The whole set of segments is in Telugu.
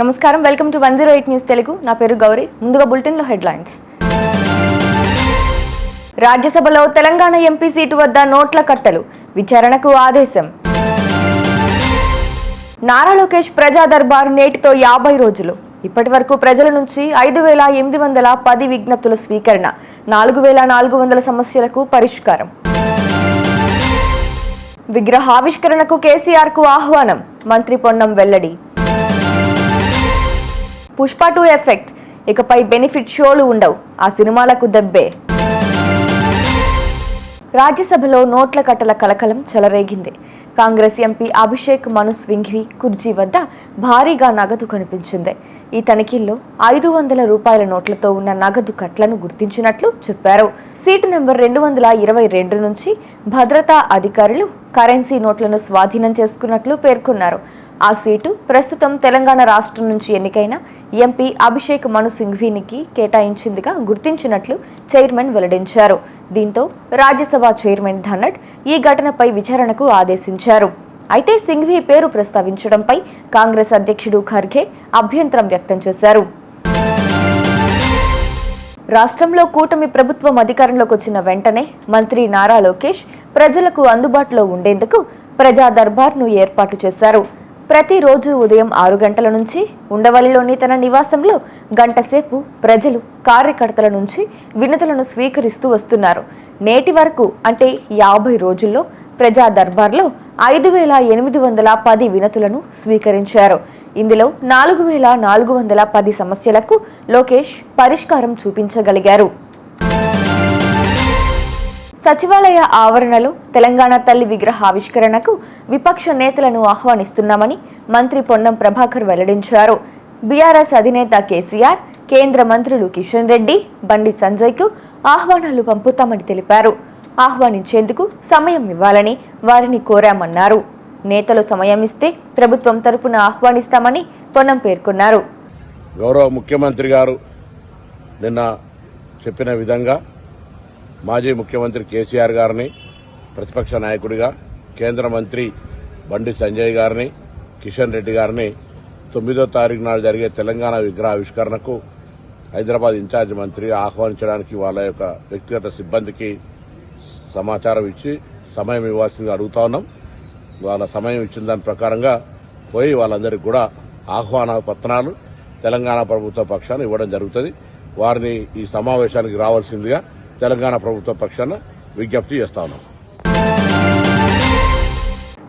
నమస్కారం. Welcome to one zero eight news Telugu. నా పేరు గౌరీ. ముందుగా బులెటిన్లో హెడ్లైన్స్. రాజ్యసభలో తెలంగాణ ఎంపీ సీటు వద్ద నోట్ల కట్టలు. విచారణకు ఆదేశం. నారా లోకేష్ ప్రజా దర్బార్ నేటితో యాభై రోజులు. ఇప్పటి వరకు ప్రజల నుంచి ఐదు వేల ఎనిమిది వందల పది విజ్ఞప్తుల స్వీకరణ నాలుగు వేల నాలుగు వందల సమస్యలకు పరిష్కారం. విగ్రహావిష్కరణకు కేసీఆర్కు ఆహ్వానం. మంత్రి పొన్నం వెల్లడి. Pushpa two effect. ఇకపై బెనిఫిట్ షోలు ఉండవు. ఆ సినిమాలకు దెబ్బే. రాజ్యసభలో నోట్ల కట్టల కలకలం చెలరేగింది. కాంగ్రెస్ ఎంపీ అభిషేక్ మను స్వింఘ్వి కుర్జీ వద్ద భారీగా నగదు కనిపించింది. ఈ తనిఖీల్లో ఐదు వందల రూపాయల నోట్లతో ఉన్న నగదు కట్లను గుర్తించినట్లు చెప్పారు. సీటు నెంబర్ రెండు వందల ఇరవై రెండు నుంచి భద్రతా అధికారులు కరెన్సీ నోట్లను స్వాధీనం చేసుకున్నట్లు పేర్కొన్నారు. ఆ సీటు ప్రస్తుతం తెలంగాణ రాష్ట్రం నుంచి ఎన్నికైన ఎంపీ అభిషేక్ మను సింఘ్వీనికి కేటాయించిందిగా గుర్తించినట్లు చైర్మన్ వెల్లడించారు. దీంతో రాజ్యసభ చైర్మన్ ధన్నట్ ఈ ఘటనపై విచారణకు ఆదేశించారు. అయితే సింఘ్వీ పేరు ప్రస్తావించడంపై కాంగ్రెస్ అధ్యక్షుడు ఖర్గే అభ్యంతరం వ్యక్తం చేశారు. రాష్ట్రంలో కూటమి ప్రభుత్వం అధికారంలోకి వచ్చిన వెంటనే మంత్రి నారా లోకేష్ ప్రజలకు అందుబాటులో ఉండేందుకు ప్రజా దర్బార్ను ఏర్పాటు చేశారు. ప్రతిరోజు ఉదయం ఆరు గంటల నుంచి ఉండవల్లిలోని తన నివాసంలో గంటసేపు ప్రజలు కార్యకర్తల నుంచి వినతులను స్వీకరిస్తూ వస్తున్నారు. నేటి వరకు అంటే యాభై రోజుల్లో ప్రజా దర్బార్లో ఐదు వేల ఎనిమిది వందల పది వినతులను స్వీకరించారు. ఇందులో నాలుగు వేల నాలుగు వందల పది సమస్యలకు లోకేష్ పరిష్కారం చూపించగలిగారు. సచివాలయ ఆవరణలో తెలంగాణ తల్లి విగ్రహ ఆవిష్కరణకు విపక్ష నేతలను ఆహ్వానిస్తున్నామని మంత్రి పొన్నం ప్రభాకర్ వెల్లడించారు. బీఆర్ఎస్ అధినేత కేసీఆర్ కేంద్ర మంత్రులు కిషన్ రెడ్డి బండి సంజయ్కు ఆహ్వానాలు పంపుతామని తెలిపారు. ఆహ్వానించేందుకు సమయం ఇవ్వాలని వారిని కోరామన్నారు. నేతలు సమయం ఇస్తే ప్రభుత్వం తరపున ఆహ్వానిస్తామని పొన్నం పేర్కొన్నారు. గౌరవ ముఖ్యమంత్రి గారు నిన్న చెప్పిన విధంగా మాజీ ముఖ్యమంత్రి కేసీఆర్ గారిని ప్రతిపక్ష నాయకుడిగా కేంద్ర మంత్రి బండి సంజయ్ గారిని కిషన్ రెడ్డి గారిని తొమ్మిదో తారీఖు నాడు జరిగే తెలంగాణ విగ్రహ ఆవిష్కరణకు హైదరాబాద్ ఇన్ఛార్జ్ మంత్రి ఆహ్వానించడానికి వాళ్ళ యొక్క వ్యక్తిగత సిబ్బందికి సమాచారం ఇచ్చి సమయం ఇవ్వాల్సిందిగా అడుగుతా ఉన్నాం. వాళ్ళ సమయం ఇచ్చిన దాని ప్రకారంగా పోయి వాళ్ళందరికీ కూడా ఆహ్వాన పత్రాలు తెలంగాణ ప్రభుత్వ పక్షాన్ని ఇవ్వడం జరుగుతుంది. వారిని ఈ సమావేశానికి రావాల్సిందిగా తెలంగాణ ప్రభుత్వ పక్షాన విజ్ఞప్తి చేస్తాను.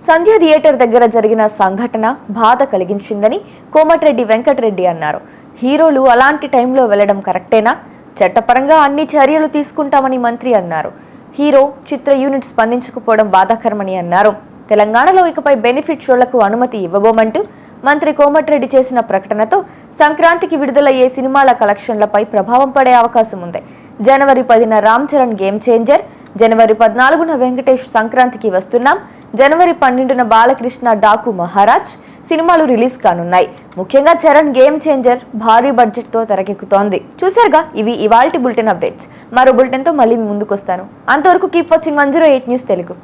సంధ్య థియేటర్ దగ్గర జరిగిన సంఘటన బాధ కలిగించిందని కోమటిరెడ్డి వెంకటరెడ్డి అన్నారు. హీరోలు అలాంటి టైంలో వెళ్ళడం కరెక్టేనా? చట్టపరంగా అన్ని చర్యలు తీసుకుంటామని మంత్రి అన్నారు. హీరో చిత్ర యూనిట్ స్పందించకపోవడం బాధాకరమని అన్నారు. తెలంగాణలో ఇకపై బెనిఫిట్ షోలకు అనుమతి ఇవ్వబోమంటూ మంత్రి కోమటిరెడ్డి చేసిన ప్రకటనతో సంక్రాంతికి విడుదలయ్యే సినిమాల కలెక్షన్లపై ప్రభావం పడే అవకాశం ఉంది జనవరి పదిన రామ్ చరణ్ గేమ్ చేంజర్. జనవరి పద్నాలుగున వెంకటేష్ సంక్రాంతికి వస్తున్నాం. జనవరి పన్నెండున బాలకృష్ణ డాకు మహారాజ్ సినిమాలు రిలీజ్ కానున్నాయి. ముఖ్యంగా చరణ్ గేమ్ చేంజర్ భారీ బడ్జెట్తో తెరకెక్కుతోంది. చూసారుగా ఇవి ఇవాల్టి బులెటిన్ అప్డేట్స్. మరో బులెటిన్తో మళ్ళీ ముందుకు వస్తాను అంతవరకు keep watching one zero eight news Telugu.